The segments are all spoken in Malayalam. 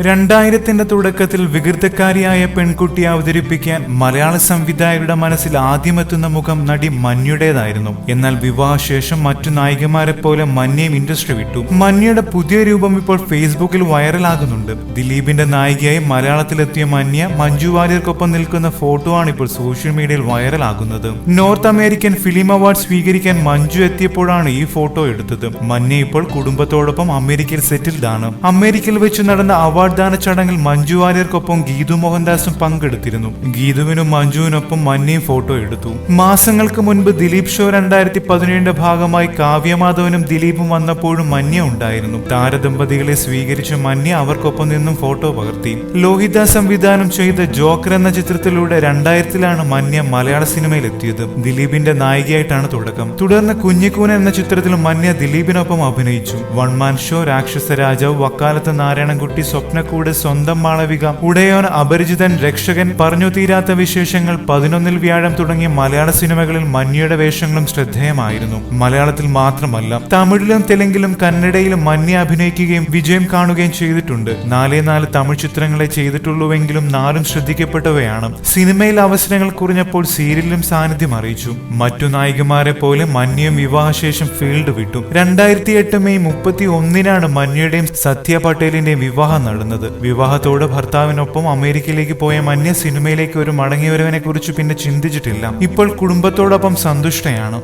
രണ്ടായിരത്തിന്റെ തുടക്കത്തിൽ വികൃതക്കാരിയായ പെൺകുട്ടിയെ അവതരിപ്പിക്കാൻ മലയാള സംവിധായകരുടെ മനസ്സിൽ ആദ്യമെത്തുന്ന മുഖം നടി മഞ്ഞുടേതായിരുന്നു എന്നാൽ വിവാഹശേഷം മറ്റു നായികമാരെ പോലെ മഞ്ഞയും ഇൻഡസ്ട്രി വിട്ടു. മഞ്ഞയുടെ പുതിയ രൂപം ഇപ്പോൾ ഫേസ്ബുക്കിൽ വൈറലാകുന്നുണ്ട്. ദിലീപിന്റെ നായികയായി മലയാളത്തിലെത്തിയ മഞ്ഞ മഞ്ജു വാര്യർക്കൊപ്പം നിൽക്കുന്ന ഫോട്ടോ ആണ് ഇപ്പോൾ സോഷ്യൽ മീഡിയയിൽ വൈറലാകുന്നത്. നോർത്ത് അമേരിക്കൻ ഫിലിം അവാർഡ് സ്വീകരിക്കാൻ മഞ്ജു എത്തിയപ്പോഴാണ് ഈ ഫോട്ടോ എടുത്തത്. മഞ്ഞ ഇപ്പോൾ കുടുംബത്തോടൊപ്പം അമേരിക്കയിൽ സെറ്റിൽഡാണ്. അമേരിക്കയിൽ വെച്ച് നടന്ന അവാർഡ് ദാന ചടങ്ങിൽ മഞ്ജു വാര്യർക്കൊപ്പം ഗീതു മോഹൻദാസും പങ്കെടുത്തിരുന്നു. ഗീതുവിനും മഞ്ജുവിനൊപ്പം മഞ്ഞയും ഫോട്ടോ എടുത്തു. മാസങ്ങൾക്ക് മുൻപ് ദിലീപ് ഷോ രണ്ടായിരത്തി പതിനേഴിന്റെ ഭാഗമായി കാവ്യമാധവനും ദിലീപും വന്നപ്പോഴും മഞ്ഞ ഉണ്ടായിരുന്നു. താരദമ്പതികളെ സ്വീകരിച്ച മഞ്ഞ അവർക്കൊപ്പം നിന്നും ഫോട്ടോ പകർത്തി. ലോഹിത സംവിധാനം ചെയ്ത ജോക്കർ എന്ന ചിത്രത്തിലൂടെ രണ്ടായിരത്തിലാണ് മഞ്ഞ മലയാള സിനിമയിൽ എത്തിയത് ദിലീപിന്റെ നായികയായിട്ടാണ് തുടക്കം. തുടർന്ന് കുഞ്ഞിക്കൂന എന്ന ചിത്രത്തിൽ മഞ്ഞ ദിലീപിനൊപ്പം അഭിനയിച്ചു. വൺമാൻ ഷോ രാക്ഷസ രാജാവ് വക്കാലത്ത് നാരായണൻകുട്ടി സ്വപ്നക്കൂട് സ്വന്തം മാളവിക. ഉടയോൻ അപരിചിതൻ രക്ഷകൻ. പറഞ്ഞു തീരാത്ത വിശേഷങ്ങൾ പതിനൊന്നിൽ വ്യാഴം തുടങ്ങിയ മലയാള സിനിമകളിൽ മഞ്ഞയുടെ വേഷങ്ങളും ശ്രദ്ധേയമായിരുന്നു. മലയാളത്തിൽ മാത്രമല്ല തമിഴിലും തെലുങ്കിലും കന്നഡയിലും മഞ്ഞ അഭിനയിക്കുകയും വിജയം കാണുകയും ചെയ്തിട്ടുണ്ട്. നാലേ നാല് തമിഴ് ചിത്രങ്ങളെ ചെയ്തിട്ടുള്ളൂവെങ്കിലും നാലും ശ്രദ്ധിക്കപ്പെട്ടവയാണ്. സിനിമയിൽ അവസരങ്ങൾ കുറഞ്ഞപ്പോൾ സീരിയലിലും സാന്നിധ്യം അറിയിച്ചു. മറ്റു നായികമാരെ പോലെ മഞ്ഞയും വിവാഹശേഷം ഫീൽഡ് വിട്ടു. രണ്ടായിരത്തി എട്ട് മെയ് മുപ്പത്തി ഒന്നിനാണ് മഞ്ഞയുടെയും സത്യ പട്ടേലിന്റെയും വിവാഹം നടന്നത് വിവാഹത്തോടെ ഭർത്താവിനൊപ്പം അമേരിക്കയിലേക്ക് പോയ മഞ്ഞ സിനിമയിലേക്ക് ഒരു മടങ്ങിയവരവനെ കുറിച്ച് പിന്നെ ചിന്തിച്ചിട്ടില്ല. ഇപ്പോൾ കുടുംബത്തോടൊപ്പം സന്തുഷ്ടയാണ്.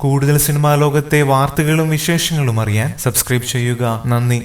കൂടുതൽ സിനിമാ ലോകത്തെ വാർത്തകളും വിശേഷങ്ങളും അറിയാൻ സബ്സ്ക്രൈബ് ചെയ്യുക. നന്ദി.